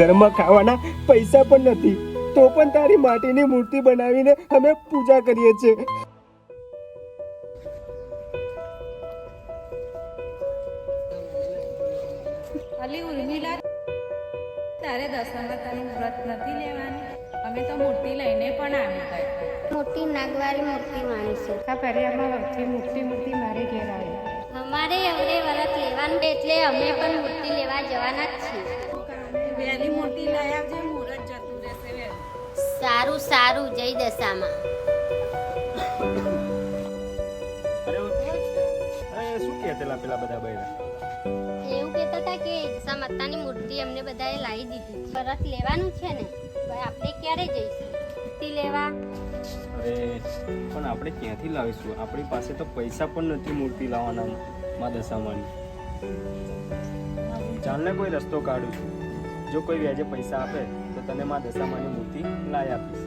ઘરમાં ખાવાના પૈસા પણ નથી. તો પણ તારી માટીની મૂર્તિ બનાવીને અમે પૂજા કરીએ છીએ. અલી ઉર્મિલા તારે દસમા તારું વ્રત નથી લેવાનું? અમે તો મૂર્તિ લઈને પણ આવી ગયા. મોટી નાગવાળી મૂર્તિ માણીશું આ ફરિયામાં વચ્ચે મૂર્તિ મૂર્તિ મારે ઘેર આવી. અમારે એવડે વરત લેવાનું એટલે અમે પણ મૂર્તિ લેવા જવાના જ છીએ. મૂર્તિ લઈ આવજે મુહૂર્ત જતું રહેશે સારું સારું જય દશામાં. અરે શું કહેતેલા પેલા બધા બૈરા એવું કહેતા હતા કે માતાની મૂર્તિ અમને બધાએ લાવી દીધી છે. લેવાનું છે ને આપણે ક્યારે જઈશું? મૂર્તિ લેવા? અરે પણ આપણે ક્યાંથી લાવીશું? આપણી પાસે તો પૈસા પણ નથી મૂર્તિ લાવવાના માં દશામાની. ચાલને કોઈ રસ્તો કાઢું છું. જો કોઈ વ્યાજે પૈસા આપે તો તને માં દશામાની મૂર્તિ લાવી આપીશ.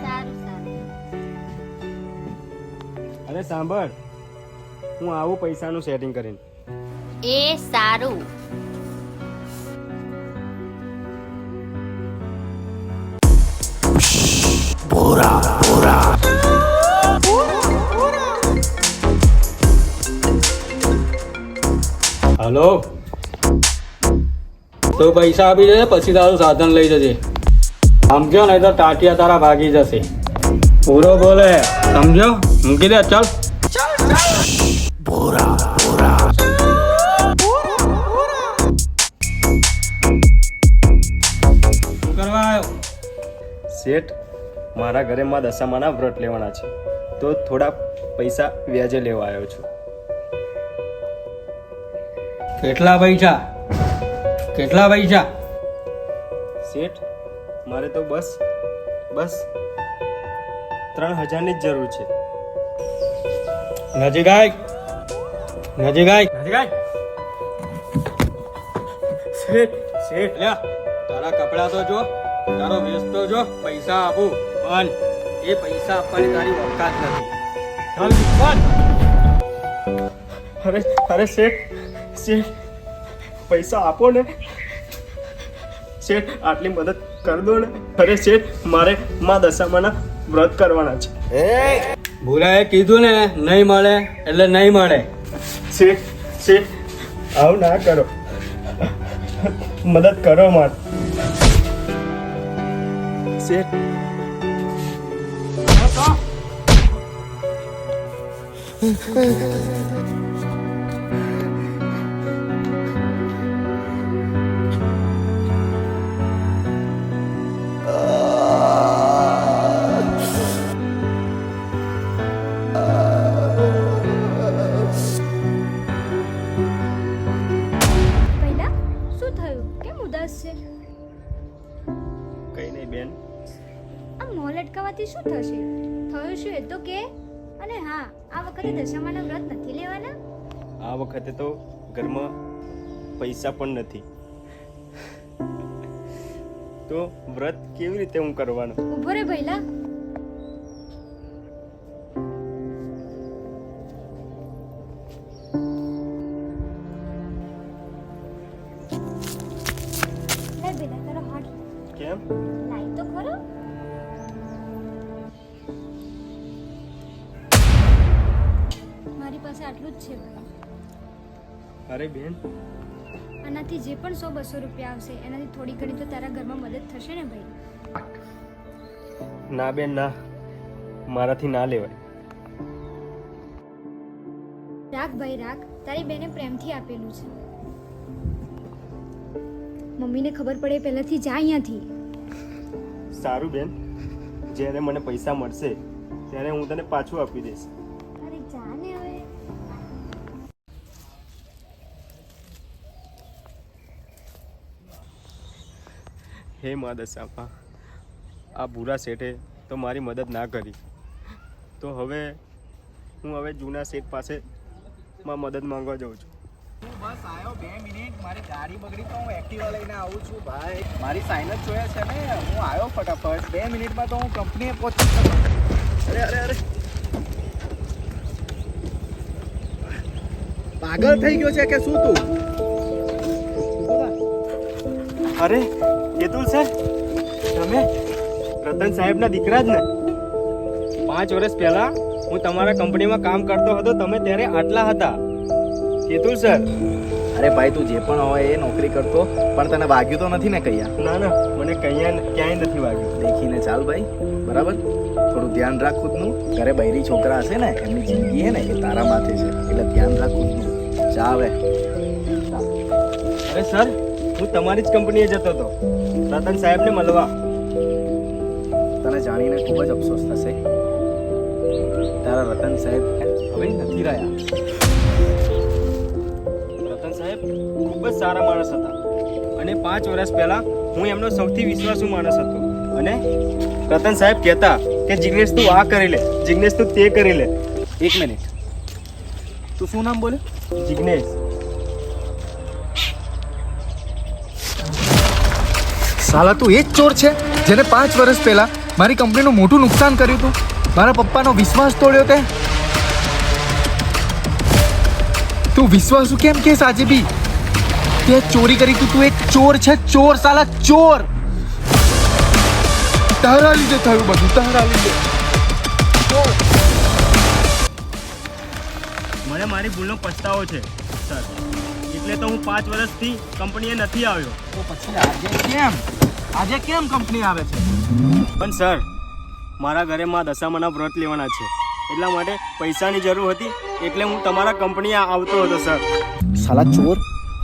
સારું સારું. અરે સાંભળ. હું આવું પૈસાનું સેટિંગ કરીને. એ સારું. હલો? તો પૈસા આપી જજે પછી તારું સાધન લઈ જજે. સમજો નહીં તો ટાટિયા તારા ભાગી જશે. પૂરો બોલે. સમજો મૂકી દે ચાલ. શું કરવા શેઠ મારા ઘરે માં દશામાના વ્રત લેવાના છે. તો થોડા પૈસા વ્યાજે લેવા આવ્યો છું. કેટલા પૈસા? કેટલા પૈસા શેઠ મારે તો બસ બસ ત્રણ હજારની જ જરૂર છે. નજીક આય નજીક આય નજીક આય શેઠ શેઠ. લ્યા તારા કપડા તો જો તારો વેશ તો જો પૈસા આપું. પણ એ પૈસા આપવાની તારી ઓકાત નથી. ચાલ પણ અરે અરે શેઠ શેઠ. પૈસા આપો ને. શેઠ આટલી મદદ કર દો ને. અરે શેઠ મારે માં દશામાના વ્રત કરવાના છે. ભૂલાએ કીધું ને નહીં મળે એટલે નહીં મળે. શેઠ શેઠ આવું ના કરો. મદદ કરો માર. શેઠ. પહેલા છે કઈ નહીં બેન. આ મોલ અટકાવવાથી શું થશે? થયું શું એ તો કે? અને હા આ વખતે દશામાના વ્રત નથી લેવાના? આ વખતે તો ઘરમાં પૈસા પણ નથી. તો વ્રત કેવી રીતે હું કરવાનો? ઊભો રે ભૈલા. કેમ લાઈ તો ખરો. મારી પાસે આટલું જ છે. અરે બેન. આનાથી જે પણ સો બસો રૂપિયા આવશે એનાથી થોડી ઘણી તો તારા ઘરમાં મદદ થશે ને ભાઈ. ના બેન ના. મારાથી ના લેવાય. રાખ ભાઈ રાખ. તારી બેને પ્રેમથી આપેલું છે. મમ્મીને ખબર પડે પહેલાથી જા અહીંયાથી. સારું બેન. જ્યારે મને પૈસા મળશે ત્યારે હું તને પાછું આપી દઈશ. હે મા દશામાં આ ભૂરા શેઠે તો મારી મદદ ના કરી. તો હવે હું હવે જૂના શેઠ પાસે માં મદદ માંગવા જાઉં છું. બસ આવ્યો બે મિનિટ. મારી ગાડી બગડી તો હું એક્ટિવા લઈને આવું છું, ભાઈ. મારી સાઇન જ જોયા છે ને. હું આવ્યો ફટાફટ. બે મિનિટમાં તો હું કંપનીએ પહોંચી અરે અરે અરે. પાગલ થઈ ગયો છે કે શું તું? અરે કેતુલ સર તમે? રતન સાહેબના દીકરા જ ને. પાંચ વર્ષ પહેલા હું તમારા કંપનીમાં કામ કરતો હતો, તમે ત્યારે આટલા હતા. કેતુલ સર. અરે ભાઈ તું જે પણ હોય એ નોકરી કરતો પણ તને વાગ્યું તો નથી ને કૈયા? ના ના મને કૈયા ક્યાંય નથી વાગ્યું. દેખીને ચાલ ભાઈ બરાબર? થોડું ધ્યાન રાખ ખુદનું. ઘરે બૈરી છોકરા હશે ને એમની જિંદગી હે ને એ તારા માથે છે. એટલે ધ્યાન રાખ ખુદનું. હવે. અરે સર હું તમારી જ કંપનીએ જતો હતો. રતન સાહેબને મળવા. તને જાણીને ખૂબ જ અફસોસ થશે. તારા રતન સાહેબ હવે નથી રહ્યા. ખૂબ જ સારા માણસ હતા. અને પાંચ વર્ષ પહેલા હું એમનો સૌથી વિશ્વાસુ માણસ હતો. અને રતન સાહેબ કહેતા કે, જિગ્નેશ, તું આ કરી લે. જિગ્નેશ, તું તે કરી લે. એક મિનિટ. તું શું નામ બોલે? જિગ્નેશ. સાલા, તું એ જ ચોર છે જેને પાંચ વર્ષ પહેલા મારી કંપનીનું મોટું નુકસાન કર્યું હતું. મારા પપ્પાનો વિશ્વાસ તોડ્યો તે. તું વિશ્વાસુ કેમ કે આજે બી? તે ચોરી કરી તું તું એક ચોર છે ચોર સાલા ચોર. તારા લીધે થયું બધું તારા લીધે. મને મારી ભૂલનો પછતાવો છે સર. એટલે તો હું પાંચ વર્ષથી કંપનીએ નથી આવ્યો. તો પછી આજે કેમ? આજે કેમ કંપની આવે છે? પણ સર મારા ઘરે માં દશામાના વ્રત લેવાના છે. એટલા માટે પૈસાની જરૂર હતી એટલે હું તમારા કંપનીએ આવતો હતો સર. સાલા ચોર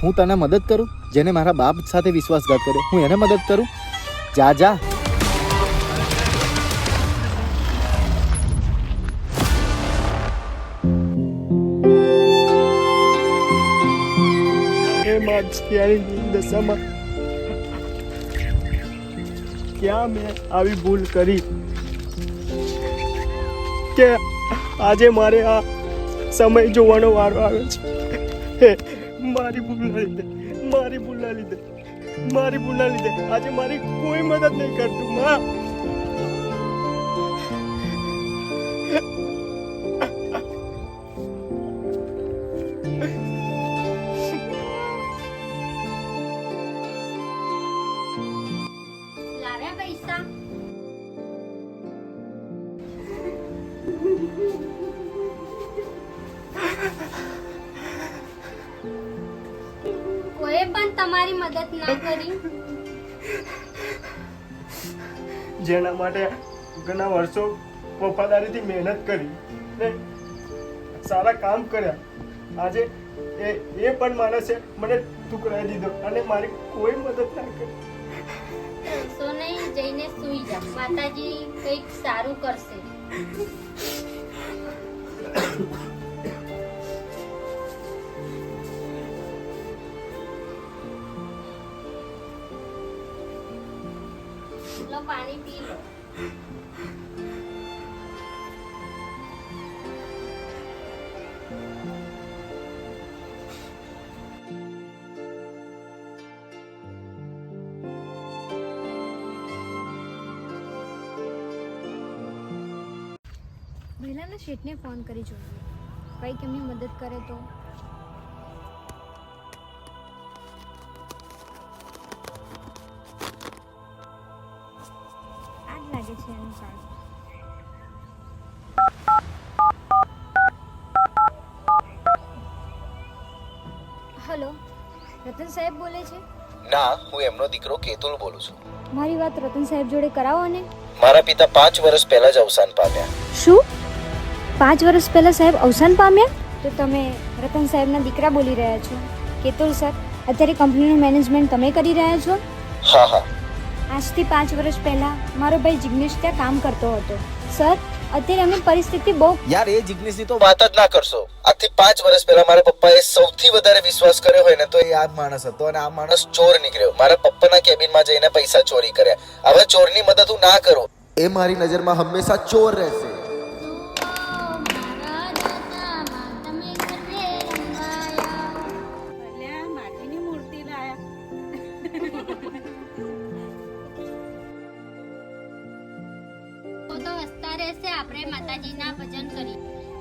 હું તને મદદ કરું, જેને મારા બાપ સાથે વિશ્વાસઘાત કર્યો. હું એને મદદ કરું. જા જા. દશામાં? ક્યાં મેં આવી ભૂલ કરી? કે આજે મારે આ સમય જોવાનો વારો આવે છે? મારી ભૂલના લીધે, મારી ભૂલના લીધે, મારી ભૂલના લીધે. આજે મારી કોઈ મદદ નહીં કરતું માં. મદદ ના કરી. જેના માટે ઘણા વર્ષો વફાદારીથી મહેનત કરી ને સારા કામ કર્યા. આજે એ એ પણ માણસે મને ઠુકરાઈ દીધો અને મારી કોઈ મદદ ના કરી. સો નહીં જઈને સુઈ જા. માતાજી કંઈક સારું કરશે. પાણી પી લો. મહિલાના શેઠને ફોન કરી જોઈએ કંઈક એમની મદદ કરે તો? છે એનું કાર્ડ હલો રતન સાહેબ બોલે છે? ના હું એમનો દીકરો કેતુલ બોલું છું. મારી વાત રતન સાહેબ જોડે કરાવો ને. મારા પિતા પાંચ વર્ષ પહેલા જ અવસાન પામ્યા. શું? પાંચ વર્ષ પહેલા સાહેબ અવસાન પામ્યા? તો તમે રતન સાહેબના દીકરા બોલી રહ્યા છો. કેતુલ સર અત્યારે કંપનીનું મેનેજમેન્ટ તમે કરી રહ્યા છો? હા હા. આજથી પાંચ વર્ષ પહેલા મારો ભાઈ જિગ્નેશ ત્યાં કામ કરતો હતો. સર અત્યારે એમની પરિસ્થિતિ બહુ યાર એ જિગ્નેશની તો વાત જ ના કરશો. આજથી પાંચ વર્ષ પહેલા મારા પપ્પાએ સૌથી વધારે વિશ્વાસ કર્યો હોય ને તો એ આ માણસ હતો અને આ માણસ ચોર નીકળ્યો. મારા પપ્પાના કેબિનમાં જઈને પૈસા ચોરી કર્યા. હવે ચોરની મદદ હું ના કરું. એ મારી નજરમાં હંમેશા ચોર રહેશે.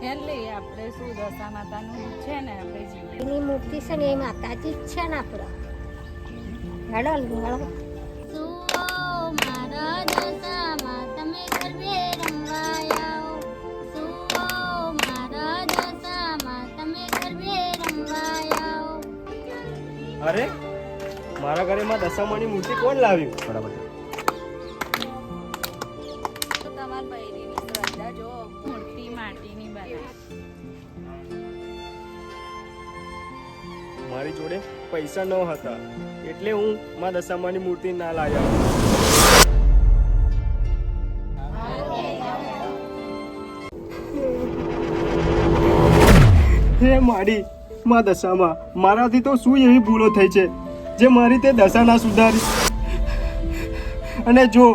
એટલે આપણે શું દશા માતાનું છે ને આપણે જીવીએ. એની મૂર્તિ છે ને એ માતાજી જ છે ને આપણા. હેડો હેડો. સુઓ મારા દશામાં તમે ગરબે રમવા આવો સુઓ મારા દશામાં તમે ગરબે રમવા અરે મારા ઘરે માં દશામાની મૂર્તિ કોણ લાવ્યું? બરાબર પૈસા ન હતા એટલે હું મા દશામાની મૂર્તિ ના લાવ્યા હે માડી મા દશામાં મારાથી તો શું એવી ભૂલો થઈ છે જે મારી તે દશા ના સુધારી અને જો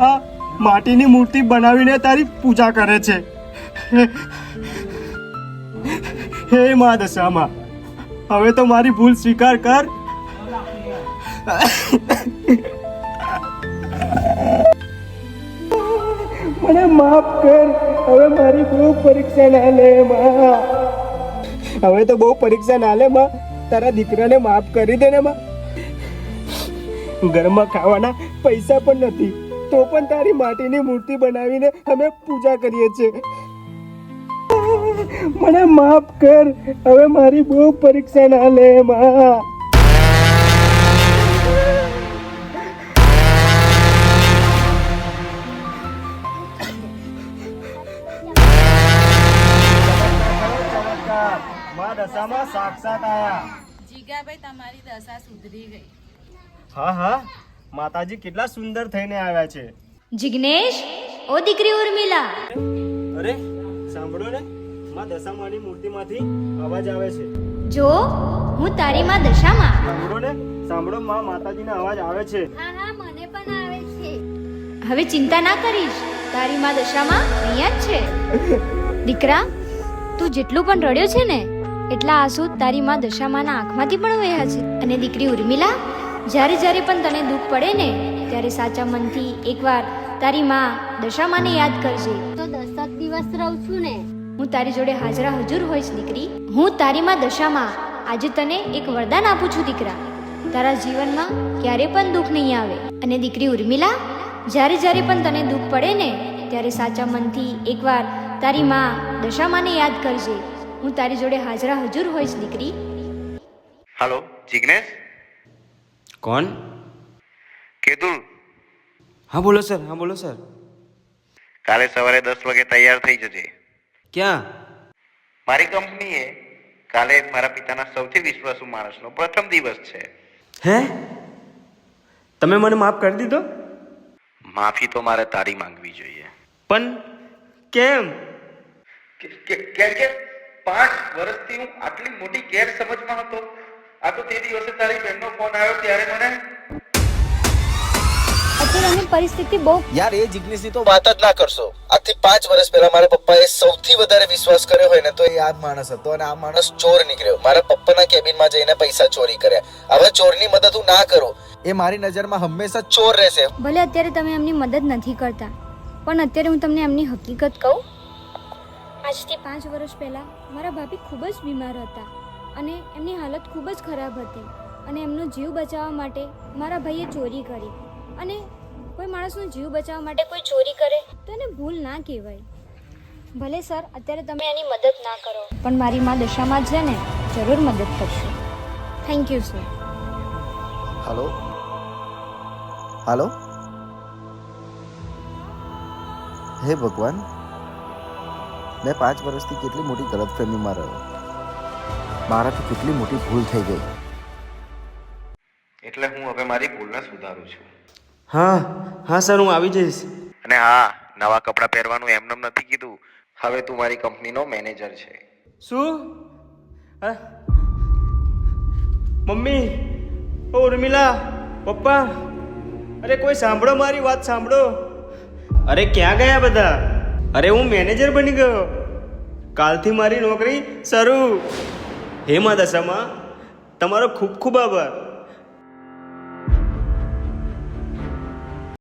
આ માટીની મૂર્તિ બનાવીને તારી પૂજા કરે છે હે મા દશામાં હવે તો મારી ભૂલ સ્વીકાર કર. મને માફ કર. હવે મારી બહુ પરીક્ષા ના લે હવે તો બહુ પરીક્ષા ના લે, માં. તારા દીકરાને માફ કરી દે ને, માં. ઘરમાં ખાવાના પૈસા પણ નથી. તો પણ તારી માટીની મૂર્તિ બનાવીને અમે પૂજા કરીએ છીએ. મને માફ કર. હવે મારી બહુ પરીક્ષા ના લે માં. માં દશામાં સાક્ષાત આયા. જીગાભાઈ તમારી દશા સુધરી ગઈ. હા હા. માતાજી કેટલા સુંદર થઈને આવ્યા છે. જિગ્નેશ ઓ દીકરી ઉર્મિલા. અરે સાંભળો ને. માં દશામાની મૂર્તિમાંથી અવાજ આવે છે. જો હું તારી માં દશામાં. સાંભળો ને સાંભળો માં માતાજીનો અવાજ આવે છે. હા હા મને પણ આવે છે. હવે ચિંતા ના કરીશ. તારી માં દશામાં અહીંયા જ છે. દીકરા તું જેટલું પણ રડ્યો છે ને એટલા આંસુ તારી માં દશામાના આંખમાંથી પણ વહ્યા છે. અને દીકરી ઉર્મિલા જ્યારે જ્યારે પણ તને દુઃખ પડે ને ત્યારે સાચા મનથી એકવાર તારી માં દશામાને યાદ કરજે. તો દસ દિવસ રહું છું ને. હું તારી જોડે હાજરા હજુર હોઈશ દીકરી. હું તારીમાં દશામાં. આજે તને એક વરદાન આપું છું દીકરા. તારા જીવનમાં ક્યારે પણ દુઃખ નહીં આવે. અને દીકરી ઉર્મિલા જ્યારે જ્યારે પણ તને દુઃખ પડે ને ત્યારે સાચા મનથી એકવાર તારી માં દશામાને યાદ કરજે. હું તારી જોડે હાજરા હજુર હોઈશ દીકરી. હલો જિગ્નેશ? કોણ? કેતુલ? હા બોલો સર. હા બોલો સર. કાલે સવારે દસ વાગે તૈયાર થઈ જજે. ક્યાં? મારી કંપનીએ કાલે મારા પિતાના સૌથી વિશ્વાસુ માણસનો પ્રથમ દિવસ છે. હે? તમે મને માફ કરી દીધો? માફી તો મારે તારી માંગવી જોઈએ. પણ કેમ? કે- કે- કેમ કે પાંચ વર્ષથી હું આટલી મોટી ગેરસમજમાં હતો. આ તો તે દિવસે તારી બહેનનો ફોન આવ્યો ત્યારે મને અત્યારે પરિસ્થિતિ બહુ યાર એ જિગ્નેશની તો વાત જ ના કરશો. આજથી પાંચ વર્ષ પહેલા મારા પપ્પાએ સૌથી વધારે વિશ્વાસ કર્યો હોય ને તો એ આ માણસ હતો અને આ માણસ ચોર નીકળ્યો. મારા પપ્પાના કેબિનમાં જઈને પૈસા ચોરી કર્યા. હવે ચોરની મદદ હું ના કરું. એ મારી નજરમાં હંમેશા ચોર રહેશે. ભલે અત્યારે તમે એમની મદદ નથી કરતા પણ અત્યારે હું તમને એમની હકીકત કહું. આજથી પાંચ વર્ષ પહેલાં મારા ભાભી ખૂબ જ બીમાર હતા અને એમની હાલત ખૂબ જ ખરાબ હતી અને એમનો જીવ બચાવવા માટે મારા ભાઈએ ચોરી કરી. અને કોઈ માણસનો જીવ બચાવવા માટે કોઈ ચોરી કરે તો એને ભૂલ ના કહેવાય. ભલે સર અત્યારે તમે એની મદદ ના કરો પણ મારી માં દશામાં છે ને જરૂર મદદ કરશે. Thank you sir hello hello હે ભગવાન મેં પાંચ વર્ષથી કેટલી મોટી ગલતફહેમીમાં રહ્યો. મારાથી કેટલી મોટી ભૂલ થઈ ગઈ. એટલે હું હવે મારી ભૂલને સુધારું છું. હા હા સર હું આવી જઈશ. અને હા નવા કપડાં પહેરવાનું એમનેમ નથી કીધું. હવે તું મારી કંપનીનો મેનેજર છે. શું? મમ્મી ઓ ઉર્મિલા પપ્પા અરે કોઈ સાંભળો મારી વાત સાંભળો. અરે ક્યાં ગયા બધા? અરે હું મેનેજર બની ગયો. કાલથી મારી નોકરી શરૂ. હે મા દશામાં તમારો ખૂબ ખૂબ આભાર.